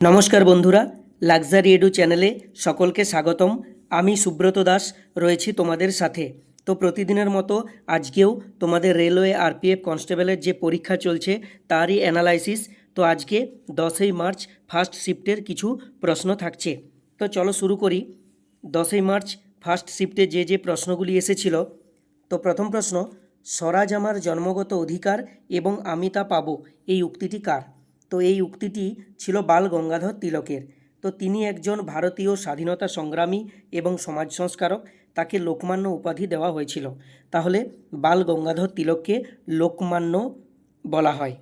নমস্কার বন্ধুরা luxury edu চ্যানেলে সকলকে স্বাগতম। আমি সুব্রত দাস, রয়েছি তোমাদের সাথে। তো প্রতিদিনের মতো আজকেও তোমাদের রেলওয়ে আরপিএফ কনস্টেবলের যে পরীক্ষা চলছে, তারই অ্যানালাইসিস তো আজকে দশই মার্চ ফার্স্ট শিফটের কিছু প্রশ্ন থাকছে। তো চলো শুরু করি। দশই মার্চ ফার্স্ট শিফটে যে যে প্রশ্নগুলি এসেছিল, তো প্রথম প্রশ্ন, স্বরাজ আমার জন্মগত অধিকার এবং আমি তা পাবো, এই উক্তিটি কার? তো এই উক্তিটি ছিল বাল গঙ্গাধর তিলকের। তো তিনি একজন ভারতীয় স্বাধীনতা সংগ্রামী এবং সমাজ সংস্কারক, তাকে লোকমান্য উপাধি দেওয়া হয়েছিল। তাহলে বাল গঙ্গাধর তিলককে লোকমান্য বলা হয়।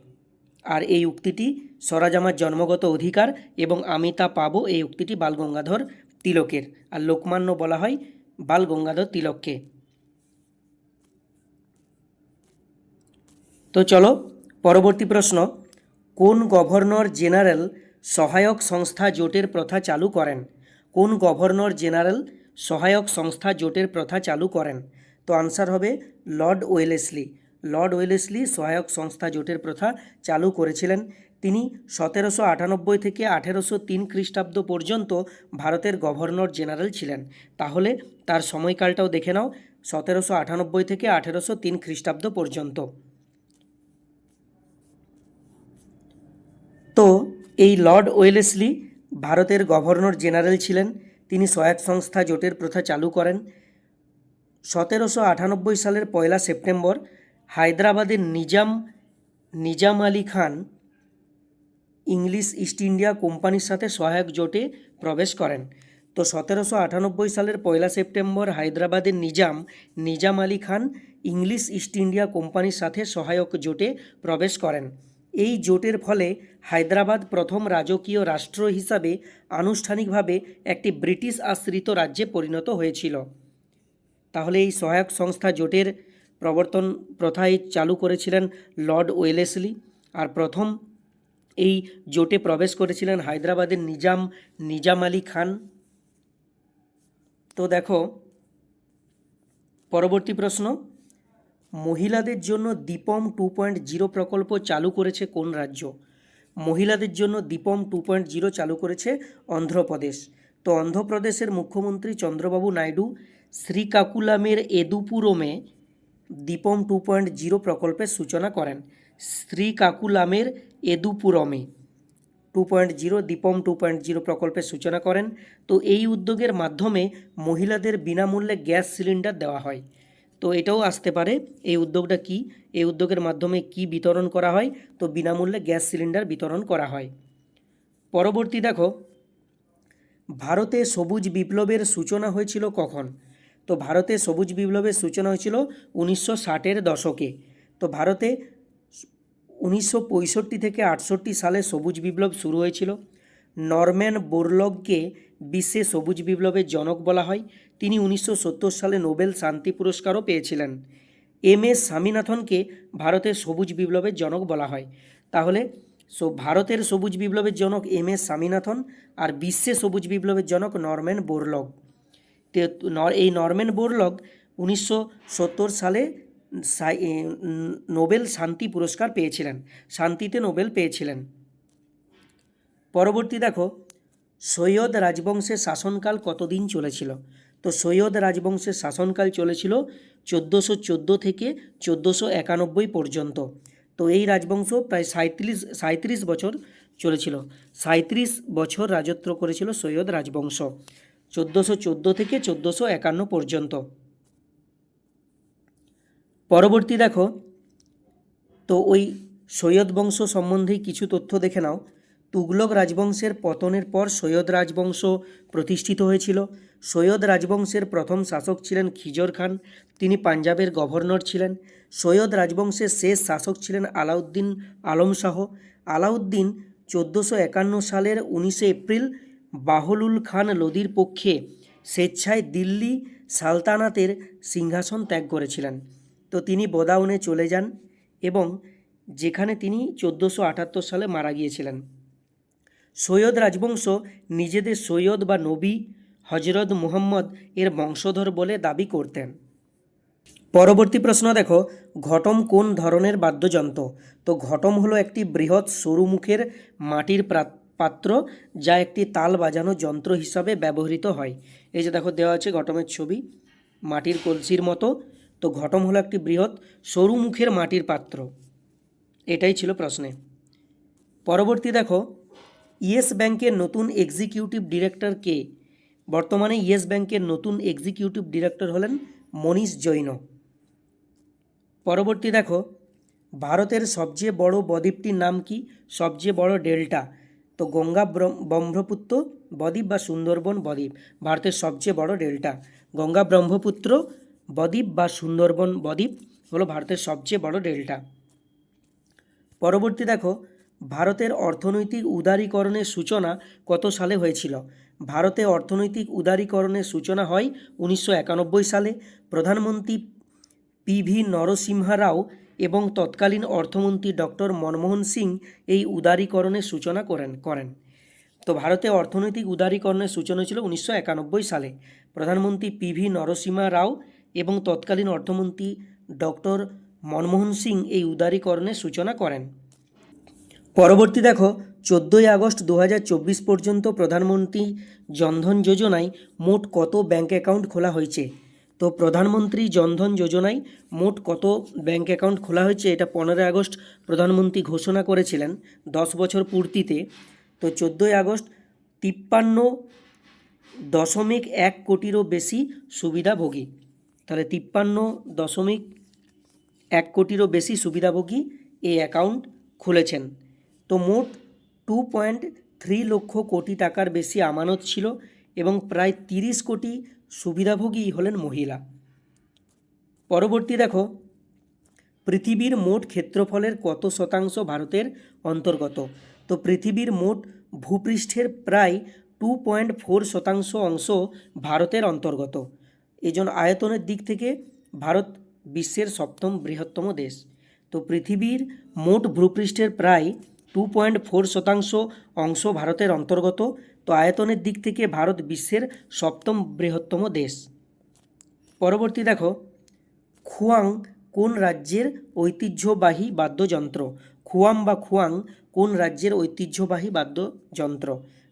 আর এই উক্তিটি স্বরাজ আমার জন্মগত অধিকার এবং আমি তা পাবো এই উক্তিটি বাল গঙ্গাধর তিলকের। আর লোকমান্য বলা হয় বাল গঙ্গাধর তিলককে। তো চলো, পরবর্তী প্রশ্ন। কোন গভর্নর জেনারেল সহায়ক সংস্থা জোটের প্রথা চালু করেন? কোন গভর্নর জেনারেল সহায়ক সংস্থা জোটের প্রথা চালু করেন? তো আনসার হবে লর্ড ওয়েলেসলি। লর্ড ওয়েলেসলি সহায়ক সংস্থা জোটের প্রথা চালু করেছিলেন। তিনি সতেরোশো আটানব্বই থেকে আঠেরোশো তিন খ্রিস্টাব্দ পর্যন্ত ভারতের গভর্নর জেনারেল ছিলেন। তাহলে তার সময়কালটাও দেখে নাও। সতেরোশো আটানব্বই থেকে আঠেরোশো তিন খ্রিস্টাব্দ পর্যন্ত। তো এই লর্ড ওয়েলেসলি ভারতের গভর্নর জেনারেল ছিলেন। তিনি সহায়ক সংস্থা জোটের প্রথা চালু করেন। সতেরোশো আটানব্বই সালের পয়লা সেপ্টেম্বর হায়দ্রাবাদের Nizam Nizam Ali Khan English East India কোম্পানির সাথে সহায়ক জোটে প্রবেশ করেন। তো সতেরোশো আটানব্বই সালের পয়লা সেপ্টেম্বর হায়দ্রাবাদের Nizam Nizam Ali Khan English East India কোম্পানির সাথে সহায়ক জোটে প্রবেশ করেন। এই জোটের ফলে হায়দ্রাবাদ প্রথম রাজকীয় রাষ্ট্র হিসাবে আনুষ্ঠানিকভাবে একটি ব্রিটিশ আশ্রিত রাজ্যে পরিণত হয়েছিল। তাহলে এই সহায়ক সংস্থা জোটের প্রবর্তন প্রথায় চালু করেছিলেন লর্ড ওয়েলেসলি আর প্রথম এই জোটে প্রবেশ করেছিলেন হায়দ্রাবাদের নিজাম নিজাম আলী খান। তো দেখো, পরবর্তী প্রশ্ন। মহিলাদের জন্য দীপম টু পয়েন্ট জিরো প্রকল্প চালু করেছে কোন রাজ্য? মহিলাদের জন্য দীপম টু পয়েন্ট জিরো চালু করেছে অন্ধ্রপ্রদেশ। তো অন্ধ্রপ্রদেশের মুখ্যমন্ত্রী চন্দ্রবাবু নাইডু শ্রীকাকুলামের এদুপুরমে দীপম টু পয়েন্ট জিরো প্রকল্পের সূচনা করেন। শ্রীকাকুলামের এদুপুরমে two point zero Deepam two point zero প্রকল্পের সূচনা করেন। তো এই উদ্যোগের মাধ্যমে মহিলাদের বিনামূল্যে গ্যাস সিলিন্ডার দেওয়া হয়। তো এটাও আসতে পারে, এই উদ্যোগটা কি? এই উদ্যোগের মাধ্যমে কি বিতরণ করা হয়? তো বিনামূল্যে গ্যাস সিলিন্ডার বিতরণ করা হয়। পরবর্তী দেখো, ভারতে সবুজ বিপ্লবের সূচনা হয়েছিল কখন? তো ভারতে সবুজ বিপ্লবের সূচনা হয়েছিল উনিশশো ষাটের দশকে। তো ভারতে উনিশশো পঁয়ষট্টি থেকে আটষট্টি সালে সবুজ বিপ্লব শুরু হয়েছিল। নরম্যান বোরলগকে বিশ্বে সবুজ বিপ্লবের জনক বলা হয়। তিনি উনিশশো সত্তর সালে নোবেল শান্তি পুরস্কারও পেয়েছিলেন। এম এস স্বামীনাথনকে ভারতের সবুজ বিপ্লবের জনক বলা হয়। তাহলে, সো ভারতের সবুজ বিপ্লবের জনক এম এস স্বামীনাথন আর বিশ্বে সবুজ বিপ্লবের জনক নরম্যান বোরলগ। এই নরম্যান বোরলগ উনিশশো সত্তর সালে নোবেল শান্তি পুরস্কার পেয়েছিলেন। শান্তিতে নোবেল পেয়েছিলেন। পরবর্তী দেখো, সৈয়দ রাজবংশের শাসনকাল কতদিন চলেছিল? তো সৈয়দ রাজবংশের শাসনকাল চলেছিল চোদ্দোশো চোদ্দ থেকে চোদ্দোশো একানব্বই পর্যন্ত। তো এই রাজবংশ প্রায় সাঁত্রিশ সাঁত্রিশ বছর চলেছিল। সাঁত্রিশ বছর রাজত্ব করেছিল সৈয়দ রাজবংশ, চোদ্দোশো চোদ্দ থেকে চোদ্দোশো একান্ন পর্যন্ত। পরবর্তী দেখো, তো ওই সৈয়দ বংশ সম্বন্ধে কিছু তথ্য দেখে নাও। তুগলক রাজবংশের পতনের পর সৈয়দ রাজবংশ প্রতিষ্ঠিত হয়েছিল। সৈয়দ রাজবংশের প্রথম শাসক ছিলেন খিজর খান, তিনি পাঞ্জাবের গভর্নর ছিলেন। সৈয়দ রাজবংশের শেষ শাসক ছিলেন আলাউদ্দিন আলম শাহ। আলাউদ্দিন চোদ্দোশো একান্ন সালের উনিশে এপ্রিল বাহলুল খান লোদির পক্ষে স্বেচ্ছায় দিল্লি সালতানাতের সিংহাসন ত্যাগ করেছিলেন। তো তিনি বদাউনে চলে যান এবং যেখানে তিনি চোদ্দোশো আটাত্তর সালে মারা গিয়েছিলেন। সৈয়দ রাজবংশ নিজেদের সৈয়দ বা নবী হজরত মুহাম্মদ এর বংশধর বলে দাবি করতেন। পরবর্তী প্রশ্ন দেখো, ঘটম কোন ধরনের বাদ্যযন্ত্র? তো ঘটম হলো একটি বৃহৎ সরু মুখের মাটির পাত্র যা একটি তাল বাজানো যন্ত্র হিসাবে ব্যবহৃত হয়। এই যে দেখো, দেওয়া আছে ঘটমের ছবি, মাটির কলসির মতো। তো ঘটম হলো একটি বৃহৎ সরু মুখের মাটির পাত্র। এটাই ছিল প্রশ্নে। পরবর্তী দেখো ইয়েস ব্যাংকের নতুন এক্সিকিউটিভ ডিরেক্টর কে? বর্তমানে ইয়েস ব্যাংকের নতুন এক্সিকিউটিভ ডিরেক্টর হলেন মনীষ জৈন। পরবর্তী দেখো, ভারতের সবচেয়ে বড় বদ্বীপটির নাম কি? সবচেয়ে বড় ডেল্টা। তো গঙ্গা ব্রহ্মপুত্র বদ্বীপ বা সুন্দরবন বদ্বীপ, ভারতের সবচেয়ে বড় ডেল্টা। গঙ্গা ব্রহ্মপুত্র বদ্বীপ বা সুন্দরবন বদ্বীপ হলো ভারতের সবচেয়ে বড় ডেল্টা। পরবর্তী দেখো ভারতের অর্থনৈতিক উদারীকরণের সূচনা কত সালে হয়েছিল? ভারতে অর্থনৈতিক উদারীকরণের সূচনা হয় উনিশশো একানব্বই সালে। প্রধানমন্ত্রী পি ভি নরসিংহা রাও এবং তৎকালীন অর্থমন্ত্রী ডক্টর মনমোহন সিং এই উদারীকরণের সূচনা করেন করেন। তো ভারতে অর্থনৈতিক উদারীকরণের সূচনা ছিল উনিশশো একানব্বই সালে। প্রধানমন্ত্রী পিভি নরসিংহা রাও এবং তৎকালীন অর্থমন্ত্রী ডক্টর মনমোহন সিং এই উদারীকরণের সূচনা করেন। পরবর্তী দেখো, চোদ্দোই আগস্ট দু হাজার চব্বিশ পর্যন্ত প্রধানমন্ত্রী জনধন যোজনায় মোট কত ব্যাঙ্ক অ্যাকাউন্ট খোলা হয়েছে? তো প্রধানমন্ত্রী জনধন যোজনায় মোট কত ব্যাঙ্ক অ্যাকাউন্ট খোলা হয়েছে এটা পনেরোই আগস্ট প্রধানমন্ত্রী ঘোষণা করেছিলেন দশ বছর পূর্তিতে। তো চোদ্দোই আগস্ট তিপ্পান্ন দশমিক এক কোটিরও বেশি সুবিধাভোগী। তাহলে তিপ্পান্ন দশমিক এক কোটিরও বেশি সুবিধাভোগী এই অ্যাকাউন্ট খুলেছেন। তো মোট two point three lakh crore টাকার বেশি আমানত ছিল এবং প্রায় তিরিশ কোটি সুবিধাভোগী হলেন মহিলা। পরবর্তী দেখো, পৃথিবীর মোট ক্ষেত্রফলের কত শতাংশ ভারতের অন্তর্গত? তো পৃথিবীর মোট ভূপৃষ্ঠের প্রায় টু পয়েন্ট ফোর শতাংশ অংশ ভারতের অন্তর্গত। এই জন্য আয়তনের দিক থেকে ভারত বিশ্বের সপ্তম বৃহত্তম দেশ। তো পৃথিবীর মোট ভূপৃষ্ঠের প্রায় টু পয়েন্ট ফোর শতাংশ অংশ ভারতের অন্তর্গত, তো আয়তনের দিক থেকে ভারত বিশ্বের সপ্তম বৃহত্তম দেশ। পরবর্তী দেখো, খুয়াং কোন রাজ্যের ঐতিহ্যবাহী বাদ্যযন্ত্র? খুয়াম বা খুয়াং কোন রাজ্যের ঐতিহ্যবাহী বাদ্যযন্ত্র?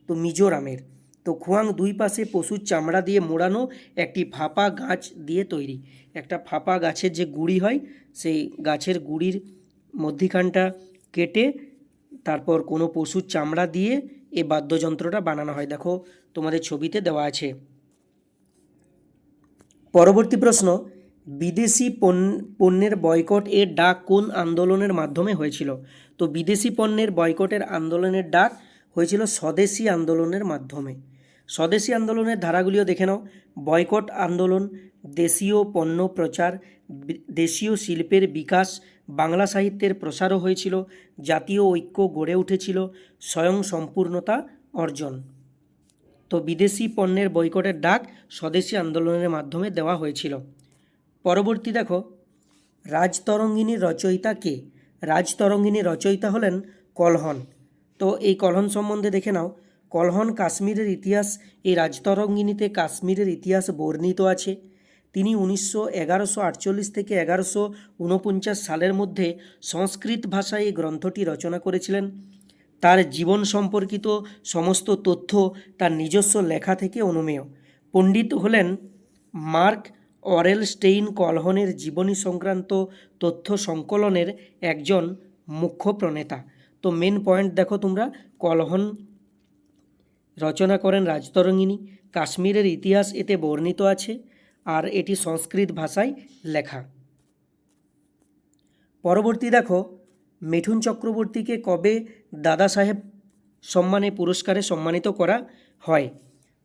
তো মিজোরামের। তো খুয়াং দুই পাশে পশুর চামড়া দিয়ে মোড়ানো একটি ফাঁপা গাছ দিয়ে তৈরি। একটা ফাঁপা গাছের যে গুড়ি হয়, সেই গাছের গুড়ির মধ্যিখানটা কেটে তারপর কোনো পশুর চামড়া দিয়ে এ বাদ্যযন্ত্রটা বানানো হয়। দেখো, তোমাদের ছবিতে দেওয়া আছে। পরবর্তী প্রশ্ন, বিদেশি পণ্য- পণ্যের বয়কট এর ডাক কোন আন্দোলনের মাধ্যমে হয়েছিল? তো বিদেশি পণ্যের বয়কটের আন্দোলনের ডাক হয়েছিল স্বদেশি আন্দোলনের মাধ্যমে। স্বদেশি আন্দোলনের ধারাগুলিও দেখে নাও। বয়কট আন্দোলন, দেশীয় পণ্য প্রচার দেশীয় শিল্পের বিকাশ বাংলা সাহিত্যের প্রসারও হয়েছিল, জাতীয় ঐক্য গড়ে উঠেছিল, স্বয়ং সম্পূর্ণতা অর্জন। তো বিদেশি পণ্যের বয়কটের ডাক স্বদেশি আন্দোলনের মাধ্যমে দেওয়া হয়েছিল। পরবর্তী দেখো, রাজতরঙ্গিনীর রচয়িতা কে? রাজতরঙ্গিনীর রচয়িতা হলেন কলহন। তো এই কলহন সম্বন্ধে দেখে নাও, কলহন কাশ্মীরের ইতিহাস, এই রাজতরঙ্গিনীতে কাশ্মীরের ইতিহাস বর্ণিত আছে। তিনি উনিশশো এগারোশো আটচল্লিশ থেকে এগারোশো উনপঞ্চাশ সালের মধ্যে সংস্কৃত ভাষায় এই গ্রন্থটি রচনা করেছিলেন। তার জীবন সম্পর্কিত সমস্ত তথ্য তার নিজস্ব লেখা থেকে অনুমেয়। পণ্ডিত হলেন মার্ক অরেল স্টেইন কলহনের জীবনী সংক্রান্ত তথ্য সংকলনের একজন মুখ্য প্রণেতা। তো মেন পয়েন্ট দেখো তোমরা, কলহন রচনা করেন রাজতরঙ্গিনী। কাশ্মীরের ইতিহাস এতে বর্ণিত আছে। আর এটি সংস্কৃত ভাষায় লেখা। পরবর্তী দেখো, মিঠুন চক্রবর্তীকে কবে দাদা সাহেব সম্মানে পুরস্কারে সম্মানিত করা হয়?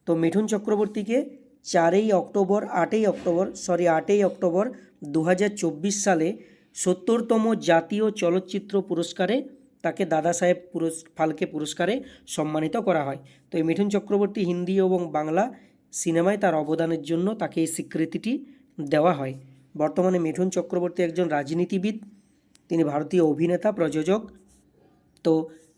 তো মিঠুন চক্রবর্তীকে চারই অক্টোবর, আটই অক্টোবর সরি আটই অক্টোবর দু হাজার চব্বিশ সালে সত্তরতম জাতীয় চলচ্চিত্র পুরস্কারে তাকে দাদা সাহেব পুরস ফালকে পুরস্কারে সম্মানিত করা হয়। তো এই মিঠুন চক্রবর্তী হিন্দি এবং বাংলা সিনেমায় তার অবদানের জন্য তাকে এই স্বীকৃতিটি দেওয়া হয়। বর্তমানে মিঠুন চক্রবর্তী একজন রাজনীতিবিদ, তিনি ভারতীয় অভিনেতা, প্রযোজক। তো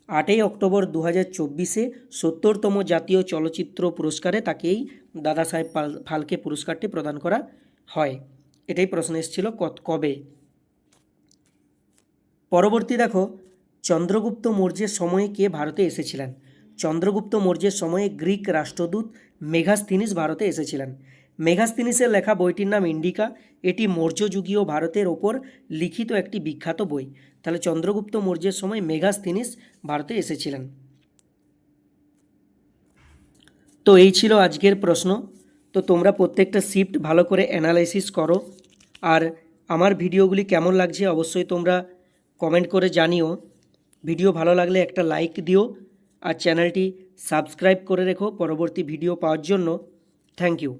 আটই অক্টোবর দু হাজার চব্বিশে সত্তরতম জাতীয় চলচ্চিত্র পুরস্কারে তাকেই দাদা সাহেব ফালকে পুরস্কারটি প্রদান করা হয়। এটাই প্রশ্ন এসেছিল কবে? পরবর্তী দেখো, চন্দ্রগুপ্ত মৌর্যের সময়ে কে ভারতে এসেছিলেন? চন্দ্রগুপ্ত মৌর্যের সময়ে গ্রিক রাষ্ট্রদূত মেঘাস্থিনিস ভারতে এসেছিলেন। মেঘাস্থিনিসের লেখা বইটির নাম ইন্ডিকা। এটি মৌর্যযুগীয় ভারতের ওপর লিখিত একটি বিখ্যাত বই। তাহলে চন্দ্রগুপ্ত মৌর্যের সময় মেঘাস্থিনিস ভারতে এসেছিলেন। তো এই ছিল আজকের প্রশ্ন। তো তোমরা প্রত্যেকটা শিফট ভালো করে অ্যানালাইসিস করো। আর আমার ভিডিওগুলি কেমন লাগছে অবশ্যই তোমরা কমেন্ট করে জানিও। ভিডিও ভালো লাগলে একটা লাইক দিও। আর চ্যানেলটি সাবস্ক্রাইব করে রেখো পরবর্তী ভিডিও পাওয়ার জন্য। Thank you.